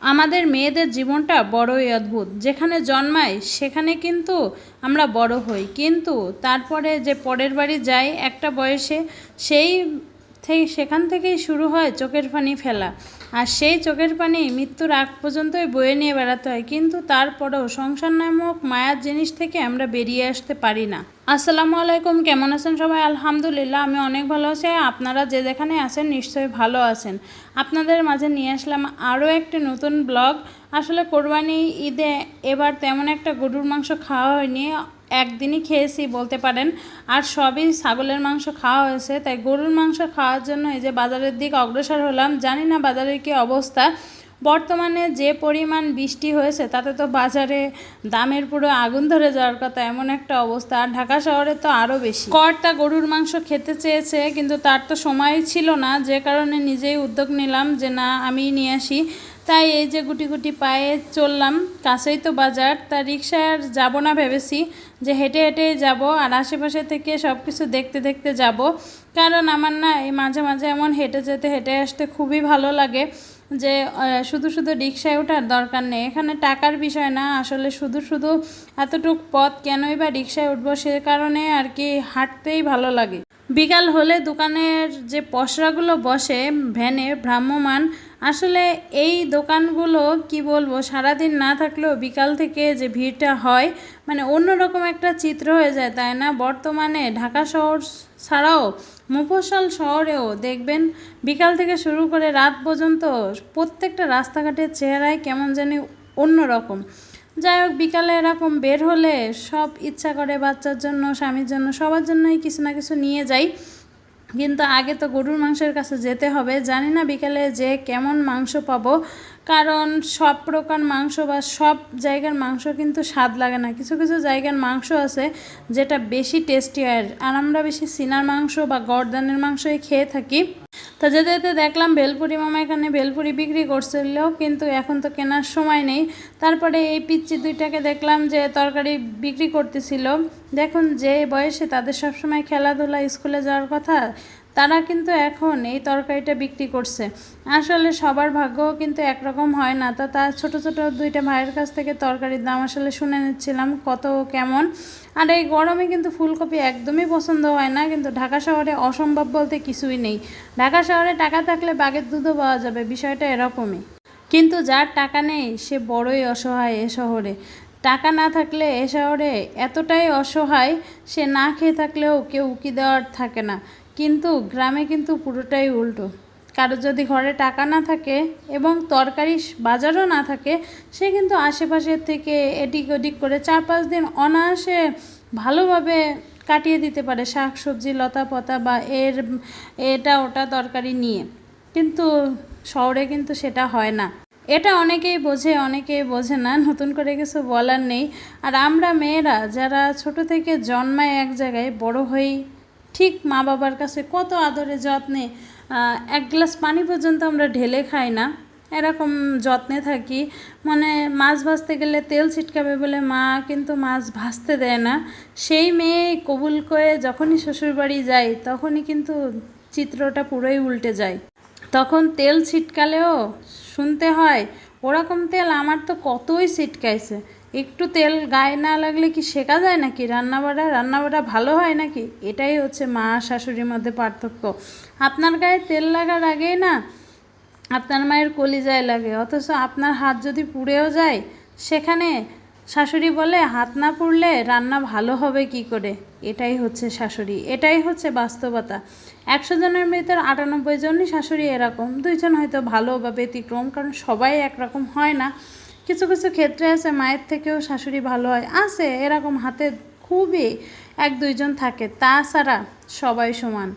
আমাদের মেয়েদের জীবনটা বড়ই অদ্ভুত। যেখানে জন্মাই, সেখানে কিন্তু আমরা বড় হই। কিন্তু তারপরে যে পরের বাড়ি যাই একটা বয়সে, সেই থেকে সেখান থেকেই শুরু হয় চোখের পানি ফেলা। আর সেই চোখের পানি মৃত্যুর আগ পর্যন্তই বয়ে নিয়ে বেড়াতে হয়। কিন্তু তারপরেও সংসার নামক মায়ার জিনিস থেকে আমরা বেরিয়ে আসতে পারি না। আসসালামু আলাইকুম, কেমন আছেন সবাই? আলহামদুলিল্লাহ, আমি অনেক ভালো আছি। আপনারা যে যেখানে আছেন নিশ্চয়ই ভালো আছেন। আপনাদের মাঝে নিয়ে আসলাম আরও একটি নতুন ব্লগ। আসলে কোরবানি ঈদে এবার তেমন একটা গরুর মাংস খাওয়া হয়নি। একদিনই খেয়েছি বলতে পারেন। আর সবই ছাগলের মাংস খাওয়া হয়েছে। তাই গরুর মাংস খাওয়ার জন্য এই যে বাজারের দিকে অগ্রসর হলাম। জানি না বাজারের কী অবস্থা। বর্তমানে যে পরিমাণ বৃষ্টি হয়েছে, তাতে তো বাজারে দামের পুরো আগুন ধরে যাওয়ার কথা, এমন একটা অবস্থা। আর ঢাকা শহরে তো আরও বেশি। কর্তা গরুর মাংস খেতে চেয়েছে, কিন্তু তার তো সময় ছিল না। যে কারণে নিজেই উদ্যোগ নিলাম যে, না, আমি নিয়ে আসি। তাই এই যে গুটি গুটি পায়ে চললাম, কাছেই তো বাজার। তা রিক্সায় আর যাব না ভেবেছি যে হেঁটে হেঁটে যাব, আর আশেপাশে থেকে সব কিছু দেখতে দেখতে যাব। কারণ আমার না এই মাঝে মাঝে এমন হেঁটে যেতে, হেঁটে আসতে খুবই ভালো লাগে। যে শুধু শুধু রিক্সায় ওঠার দরকার নেই। এখানে টাকার বিষয় না, আসলে শুধু শুধু এতটুক পথ কেনই বা রিক্সায় উঠবো সে কারণে আর কি হাঁটতেই ভালো লাগে। বিকাল হলে দোকানের যে পসরাগুলো বসে, ভ্যানে ভ্রাম্যমান আসলে এই দোকানগুলো কি বলব, সারাদিন না থাকলেও বিকাল থেকে যে ভিড়টা হয় মানে অন্যরকম একটা চিত্র হয়ে যায়, তাই না? বর্তমানে ঢাকা শহর ছাড়াও মুফস্বল শহরেও দেখবেন বিকাল থেকে শুরু করে রাত পর্যন্ত প্রত্যেকটা রাস্তাঘাটের চেহারায় কেমন জানি অন্যরকম। যাই হোক, বিকালে এরকম বের হলে সব ইচ্ছা করে বাচ্চার জন্য, স্বামীর জন্য, সবার জন্যই কিছু না কিছু নিয়ে যাই। কিন্তু আগে তো গরুর মাংসের কাছে যেতে হবে। জানি না বিকেলে যে কেমন মাংস পাবো। কারণ সব প্রকার মাংস বা সব জায়গার মাংস কিন্তু স্বাদ লাগে না। কিছু কিছু জায়গার মাংস আছে যেটা বেশি টেস্টি হয়। আর আমরা বেশি সিনার মাংস বা গরদানের মাংসই খেয়ে থাকি। তা যেতে যেতে দেখলাম ভেলপুরি মামা এখানে ভেলপুরি বিক্রি করছিল, কিন্তু এখন তো কেনার সময় নেই। তারপরে এই পিচ্চি দুইটাকে দেখলাম যে তরকারি বিক্রি করতেছিল। দেখুন যে বয়সে তাদের সবসময় খেলাধুলা, স্কুলে যাওয়ার কথা তারা কিন্তু এখন এই তরকারিটা বিক্রি করছে। আসলে সবার ভাগ্যও কিন্তু একরকম হয় না। তো তার ছোট ছোট দুইটা ভাইয়ের কাছ থেকে তরকারির দাম আসলে শুনে নিচ্ছিলাম কত কেমন। আর এই গরমে কিন্তু ফুলকপি একদমই পছন্দ হয় না। কিন্তু ঢাকা শহরে অসম্ভব বলতে কিছুই নেই। ঢাকা শহরে টাকা থাকলে বাগের দুধও পাওয়া যাবে, বিষয়টা এরকমই। কিন্তু যার টাকা নেই, সে বড়ই অসহায় এ শহরে। টাকা না থাকলে এ শহরে এতটাই অসহায়, সে না খেয়ে থাকলেও কেউ উকি দেওয়ার থাকে না। কিন্তু গ্রামে কিন্তু পুরোটাই উল্টো। কারও যদি ঘরে টাকা না থাকে এবং তরকারি বাজারও না থাকে, সে কিন্তু আশেপাশের থেকে এদিক ওদিক করে চার পাঁচ দিন অনায়াসে ভালোভাবে কাটিয়ে দিতে পারে শাক সবজি লতা পাতা বা এর এটা ওটা তরকারি নিয়ে। কিন্তু শহরে কিন্তু সেটা হয় না। এটা অনেকেই বোঝে অনেকেই বোঝে না, নতুন করে কিছু বলার নেই। আর আমরা মেয়েরা যারা ছোট থেকে জন্মায় এক জায়গায়, বড় হই ঠিক মা বাবার কাছে কত আদরে যত্নে এক গ্লাস পানি পর্যন্ত আমরা ঢেলে খাই না। এরকম যত্নে থাকি। মানে মাছ ভাজতে গেলে তেল ছিটকাবে বলে মা কিন্তু মাছ ভাজতে দেয় না। সেই মেয়ে কবুল করে যখনই শ্বশুরবাড়ি যাই, তখনই কিন্তু চিত্রটা পুরোই উল্টে যায়। তখন তেল ছিটকালেও শুনতে হয়, ওরকম তেল আমার তো কতই ছিটকাইছে। একটু তেল গায়ে না লাগলে কি শেখা যায় নাকি? রান্নাবাড়া রান্নাবাড়া ভালো হয় নাকি? এটাই হচ্ছে মা শাশুড়ির মধ্যে পার্থক্য। আপনার গায়ে তেল লাগার আগেই না আপনার মায়ের কলিজায় লাগে, অথচ আপনার হাত যদি পুড়েও যায়, সেখানে শাশুড়ি বলে, হাত না পুড়লে রান্না ভালো হবে কি করে? এটাই হচ্ছে শাশুড়ি, এটাই হচ্ছে বাস্তবতা। একশো জনের ভিতর আটানব্বই জনই শাশুড়ি এরকম, দুইজন হয়তো ভালো বা ব্যতিক্রম, কারণ সবাই একরকম হয় না। কিছু কিছু ক্ষেত্রে আছে, মায়ের থেকেও শাশুড়ি ভালো হয়, আছে, এরকম হাতে খুবই এক দুইজন থাকে, তাছাড়া সবাই সমান।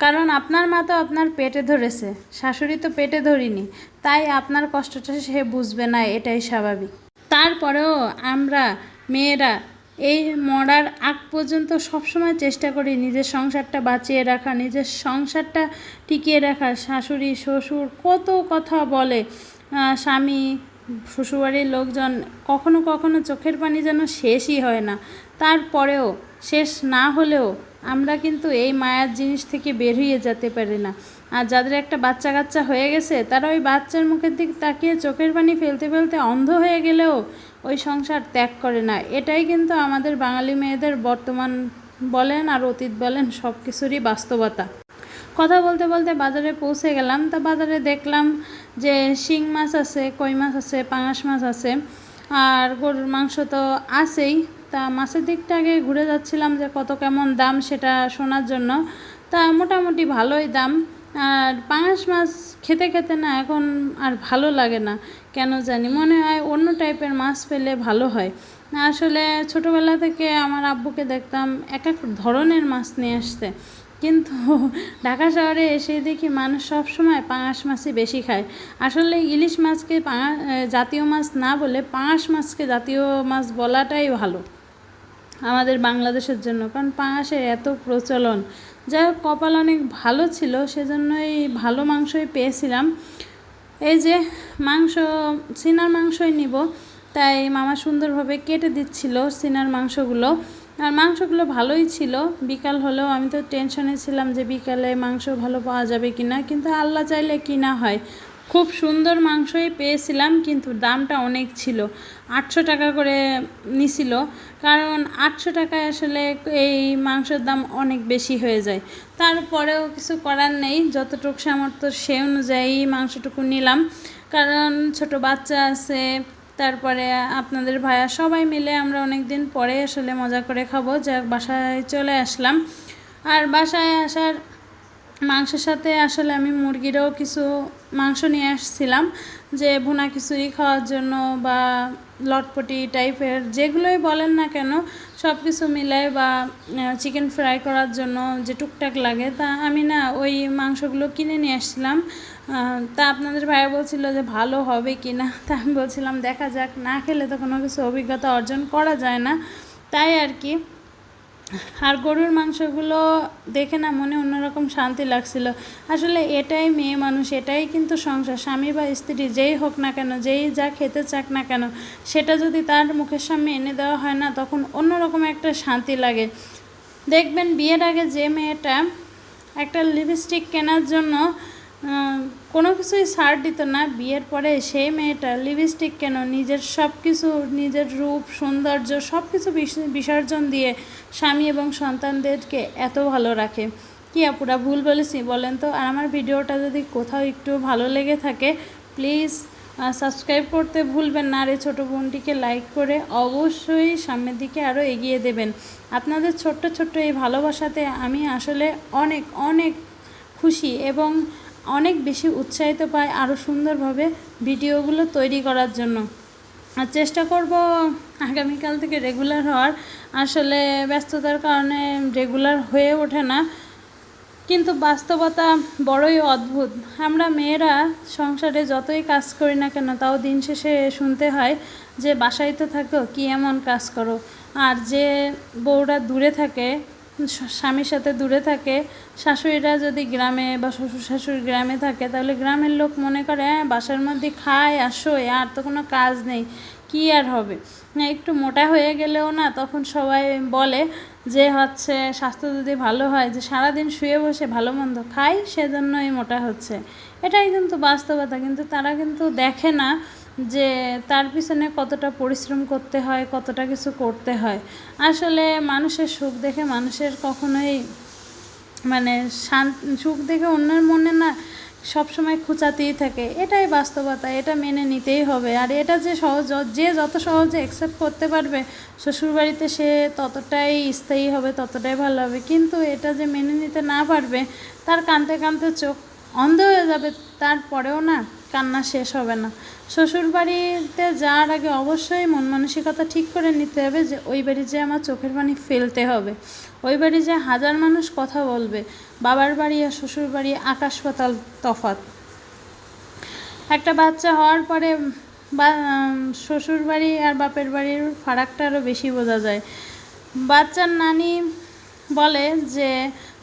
কারণ আপনার মা তো আপনার পেটে ধরেছে, শাশুড়ি তো পেটে ধরিনি, তাই আপনার কষ্টটা সে বুঝবে না, এটাই স্বাভাবিক। তারপরেও আমরা মেয়েরা এই মরার আগ পর্যন্ত সবসময় চেষ্টা করি নিজের সংসারটা বাঁচিয়ে রাখা নিজের সংসারটা টিকিয়ে রাখা শাশুড়ি, শ্বশুর কত কথা বলে স্বামী শ্বশুরবাড়ির লোকজন কখনো কখনো চোখের পানি যেন শেষই হয় না। তারপরেও শেষ না হলেও আমরা কিন্তু এই মায়ার জিনিস থেকে বের হয়ে যেতে পারি না। আর যাদের একটা বাচ্চা কাচ্চা হয়ে গেছে, তারা ওই বাচ্চার মুখের দিক তাকিয়ে চোখের পানি ফেলতে ফেলতে অন্ধ হয়ে গেলেও ওই সংসার ত্যাগ করে না। এটাই কিন্তু আমাদের বাঙালি মেয়েদের বর্তমান বলেন আর অতীত বলেন সব কিছুরই বাস্তবতা। কথা বলতে বলতে বাজারে পৌঁছে গেলাম। তা বাজারে দেখলাম যে শিং মাছ আছে, কই মাছ আছে, পাঙাশ মাছ আছে, আর গরুর মাংস তো আছেই। তা মাছের দিকটা আগে ঘুরে যাচ্ছিলাম যে কত কেমন দাম সেটা শোনার জন্য। তা মোটামুটি ভালোই দাম। আর পাঙাশ মাছ খেতে খেতে না এখন আর ভালো লাগে না। কেন জানি? মনে হয় অন্য টাইপের মাছ পেলে ভালো হয়। আসলে ছোটোবেলা থেকে আমার আব্বুকে দেখতাম এক এক ধরনের মাছ নিয়ে আসতে। কিন্তু ঢাকা শহরে এসে দেখি মানুষ সব সময় পাঙাশ মাছই বেশি খায়। আসলে ইলিশ মাছকে পাঙা জাতীয় মাছ না বলে পাঙাশ মাছকে জাতীয় মাছ বলাটাই ভালো আমাদের বাংলাদেশের জন্য। কারণ পাঙাশের এত প্রচলন যার কপাল অনেক ভালো ছিল, সেজন্যই ভালো মাংসই পেয়েছিলাম। এই যে মাংস, সিনার মাংসই নিব, তাই মামা সুন্দরভাবে কেটে দিচ্ছিল সিনার মাংসগুলো। আর মাংসগুলো ভালোই ছিল। বিকাল হলেও আমি তো টেনশনে ছিলাম যে বিকালে মাংস ভালো পাওয়া যাবে কি না কিন্তু আল্লাহ চাইলে কিনা হয়। খুব সুন্দর মাংসই পেয়েছিলাম, কিন্তু দামটা অনেক ছিল। আটশো টাকা করে নিছিল, কারণ আটশো টাকায় আসলে এই মাংসের দাম অনেক বেশি হয়ে যায়। তারপরেও কিছু করার নেই, যতটুকু সামর্থ্য সে অনুযায়ী মাংসটুকু নিলাম। কারণ ছোট বাচ্চা আছে তারপরে আপনাদের ভাইয়া সবাই মিলে আমরা অনেক দিন পরে আসলে মজা করে খাব। যাক, বাসায় চলে আসলাম। আর বাসায় আসার মাংসের সাথে আসলে আমি মুরগিরও কিছু মাংস নিয়ে আসছিলাম। যে ভুনা খিচুড়ি খাওয়ার জন্য বা লটপটি টাইপের যেগুলোই বলেন না কেন সব কিছু মিলাই বা চিকেন ফ্রাই করার জন্য যে টুকটাক লাগে, তা আমি না ওই মাংসগুলো কিনে নিয়ে আসছিলাম। তা আপনাদের ভাইয়া বলছিল যে ভালো হবে কি না? তা আমি বলছিলাম, দেখা যাক, না খেলে তো কোনো কিছু অভিজ্ঞতা অর্জন করা যায় না। তাই আর কি। আর গরুর মাংসগুলো দেখে না মনে অন্যরকম শান্তি লাগছিল। আসলে এটাই মেয়ে মানুষ, এটাই কিন্তু সংসার। স্বামী বা স্ত্রী যেই হোক না কেন, যেই যা খেতে চাক না কেন, সেটা যদি তার মুখের সামনে এনে দেওয়া হয় না, তখন অন্যরকম একটা শান্তি লাগে। দেখবেন বিয়ের আগে যে মেয়েটা একটা লিপস্টিক কেনার জন্য কোনো কিছুই ছাড় দিত না। বিয়ের পরে সেই মেয়েটা লিপস্টিক কেন, নিজের সব কিছু নিজের রূপ, সৌন্দর্য সব কিছু বিসর্জন দিয়ে স্বামী এবং সন্তানদেরকে এত ভালো রাখে। কি আপুরা, ভুল বলেছি? বলেন তো? আর আমার ভিডিওটা যদি কোথাও একটু ভালো লেগে থাকে প্লিজ সাবস্ক্রাইব করতে ভুলবেন না। আর এই ছোটো বোনটিকে লাইক করে অবশ্যই সামনের দিকে আরও এগিয়ে দেবেন। আপনাদের ছোট্ট ছোট্ট এই ভালোবাসাতে আমি আসলে অনেক অনেক খুশি এবং অনেক বেশি উৎসাহিত পাই আরও সুন্দরভাবে ভিডিওগুলো তৈরি করার জন্য। আর চেষ্টা করব আগামীকাল থেকে রেগুলার হওয়ার। আসলে ব্যস্ততার কারণে রেগুলার হয়ে ওঠে না। কিন্তু বাস্তবতা বড়ই অদ্ভুত। আমরা মেয়েরা সংসারে যতই কাজ করি না কেন, তাও দিন শেষে শুনতে হয় যে বাসায় তো থাকো, কী এমন কাজ করো? আর যে বউরা দূরে থাকে স্বামীর সাথে দূরে থাকে, শাশুড়িরা যদি গ্রামে বা শ্বশুর শাশুড়ি গ্রামে থাকে, তাহলে গ্রামের লোক মনে করে হ্যাঁ বাসার মধ্যে খায় আর শোয় আর তো কোনো কাজ নেই, কী আর হবে? একটু মোটা হয়ে গেলেও না, তখন সবাই বলে যে হচ্ছে, স্বাস্থ্য যদি ভালো হয়, যে সারাদিন শুয়ে বসে ভালো মন্দ খাই, সেজন্যই মোটা হচ্ছে। এটাই কিন্তু বাস্তবতা, কিন্তু তারা কিন্তু দেখে না যে তার পিছনে কতটা পরিশ্রম করতে হয়, কতটা কিছু করতে হয়। আসলে মানুষের সুখ দেখে মানুষের কখনোই মানে সুখ দেখে অন্যের মনে না সবসময় খুঁচাতেই থাকে। এটাই বাস্তবতা, এটা মেনে নিতেই হবে। আর এটা যে সহজ, যে যত সহজে অ্যাকসেপ্ট করতে পারবে, শ্বশুরবাড়িতে সে ততটাই স্থায়ী হবে, ততটাই ভালো হবে। কিন্তু এটা যে মেনে নিতে না পারবে, তার কানতে কানতে চোখ অন্ধ হয়ে যাবে, তারপরেও না কান্না শেষ হবে না। শ্বশুর বাড়িতে যাওয়ার আগে অবশ্যই মন মানসিকতা ঠিক করে নিতে হবে যে, ওই বাড়ি যে আমার চোখের পানি ফেলতে হবে। ওই বাড়ি যে হাজার মানুষ কথা বলবে, বাবার বাড়ি আর শ্বশুর বাড়ি আকাশ পাতাল তফাত একটা বাচ্চা হওয়ার পরে বা শ্বশুর বাড়ি আর বাপের বাড়ির ফারাকটা আরও বেশি বোঝা যায়। বাচ্চার নানি বলে যে,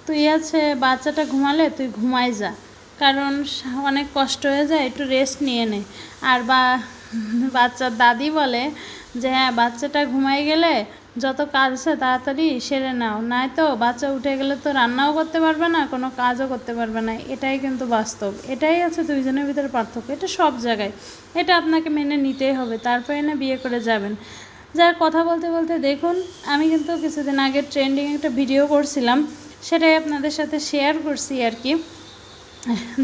তুই আছে, বাচ্চাটা ঘুমালে তুই ঘুমাই যা। কারণ অনেক কষ্ট হয়ে যায়, একটু রেস্ট নিয়ে নে। আর বা বাচ্চার দাদি বলে যে হ্যাঁ বাচ্চাটা ঘুমাই গেলে যত কাজ আছে তাড়াতাড়ি সেরে নাও। নাই তো বাচ্চা উঠে গেলে তো রান্নাও করতে পারবে না, কোনো কাজও করতে পারবে না। এটাই কিন্তু বাস্তব। এটাই আছে দুইজনের ভিতরে পার্থক্য। এটা সব জায়গায়। এটা আপনাকে মেনে নিতেই হবে। তারপরে না বিয়ে করে যাবেন। যার কথা বলতে বলতে দেখুন, আমি কিন্তু কিছুদিন আগে ট্রেন্ডিং একটা ভিডিও করছিলাম। সেটাই আপনাদের সাথে শেয়ার করছি আর কি।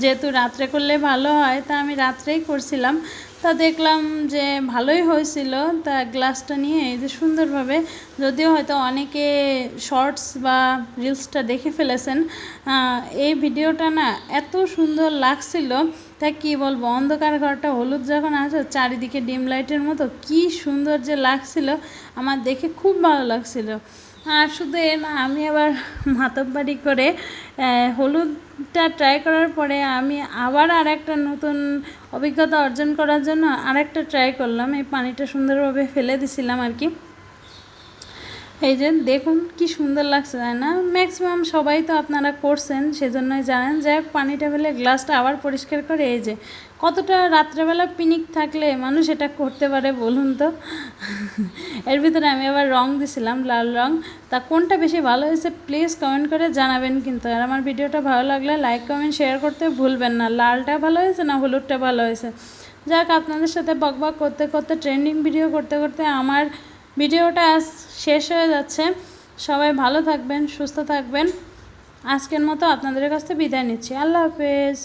যেহেতু রাত্রে করলে ভালো হয় তা আমি রাত্রেই করছিলাম। তা দেখলাম যে ভালোই হয়েছিল তা গ্লাসটা নিয়ে এই যে সুন্দরভাবে যদিও হয়তো অনেকে শর্টস বা রিলসটা দেখে ফেলেছেন এই ভিডিওটা না এত সুন্দর লাগছিল তা কি বলব অন্ধকার ঘরটা হলুদ যখন আসে চারিদিকে ডিম লাইটের মতো কি সুন্দর যে লাগছিল আমার দেখে খুব ভালো লাগছিল। আর শুধু এ না আমি আবার মাতব্বাড়ি করে আহ, হলুদটা ট্রাই করার পরে আমি আবার আর একটা নতুন অভিজ্ঞতা অর্জন করার জন্য আরেকটা ট্রাই করলাম। এই পানিটা সুন্দরভাবে ফেলে দিছিলাম আর কি। এই যে দেখুন কি সুন্দর লাগছে, তাই না? ম্যাক্সিমাম সবাই তো আপনারা করছেন, সেজন্যই জানেন। হোক পানিটা ফেলে গ্লাসটা আবার পরিষ্কার করে, এই যে কতটা রাত্রেবেলা পিনিক থাকলে মানুষ এটা করতে পারে বলুন তো? এর ভিতরে আমি আবার রং দিছিলাম, লাল রং। তা কোনটা বেশি ভালো হয়েছে প্লিজ কমেন্ট করে জানাবেন কিন্তু। আর আমার ভিডিওটা ভালো লাগলে লাইক কমেন্ট শেয়ার করতে ভুলবেন না। লালটা ভালো হয়েছে না হলুদটা ভালো হয়েছে? যাক আপনাদের সাথে বকবক করতে করতে ট্রেন্ডিং ভিডিও করতে করতে আমার ভিডিওটা আজ শেষ হয়ে যাচ্ছে। সবাই ভালো থাকবেন, সুস্থ থাকবেন। আজকের মতো আপনাদের কাছ থেকে বিদায় নিচ্ছি। আল্লাহ হাফেজ।